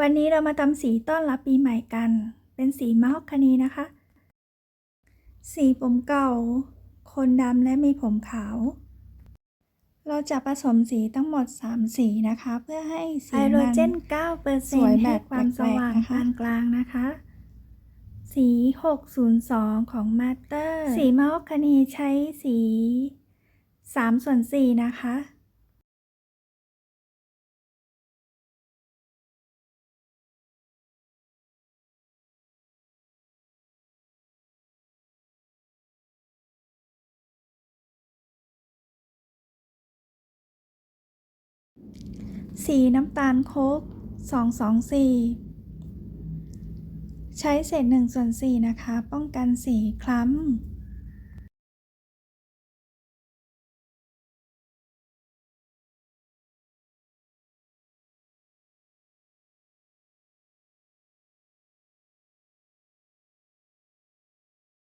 วันนี้เรามาทำสีต้อนรับปีใหม่กัน เป็นสีมะฮอกคานีนะคะ สีผมเก่า คนดำและมีผมขาว เราจะผสมสีทั้งหมด 3 สีนะคะ เพื่อให้สีไฮโดรเจน9%สวยแบบให้ความสว่างแปลกๆนะคะปานกลางนะคะ สี 602 ของมาสเตอร์ สีมะฮอกคานีใช้สี3ส่วน4นะคะ สีน้ำตาลโคก224 ใช้เศษ1ส่วน4นะคะ ป้องกันสีคล้ำ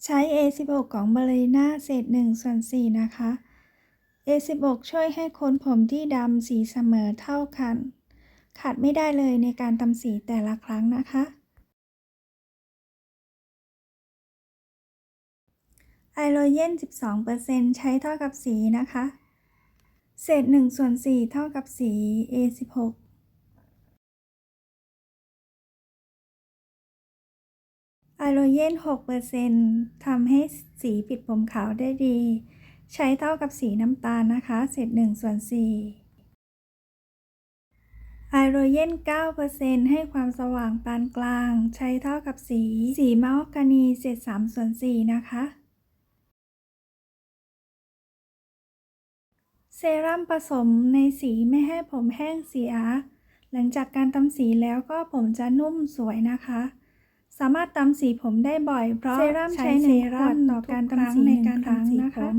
ใช้ A16 ของบ a l l e r i n a เศษ1ส่วน4นะคะ A16 ช่วยให้คนผมที่ดำสีเสมอเท่ากัน ขาดไม่ได้เลยในการทำสีแต่ละครั้งนะคะ ไอโรเจน 12%ใช้เท่ากับสีนะคะ เศษ1ส่วน4เท่ากับสี A16 ไอโรเจน 6%ทำให้สีปิดผมขาวได้ดี ใช้เท่ากับสีน้ำตาลนะคะ เศษ1ส่วน4ไอโดรเจน9%ให้ความสว่างปานกลาง ใช้เท่ากับสี สีมะฮอกกานี เศษ3ส่วน4นะคะ เซรั่มผสมในสีไม่ให้ผมแห้งเสีย หลังจากการทำสีแล้วก็ผมจะนุ่มสวยนะคะสามารถทำสีผมได้บ่อยเพราะเซรั่มใช้ใช้ในเซขรั่วดมต่อการทำสีในในกาการรทำทำสีสีผผมม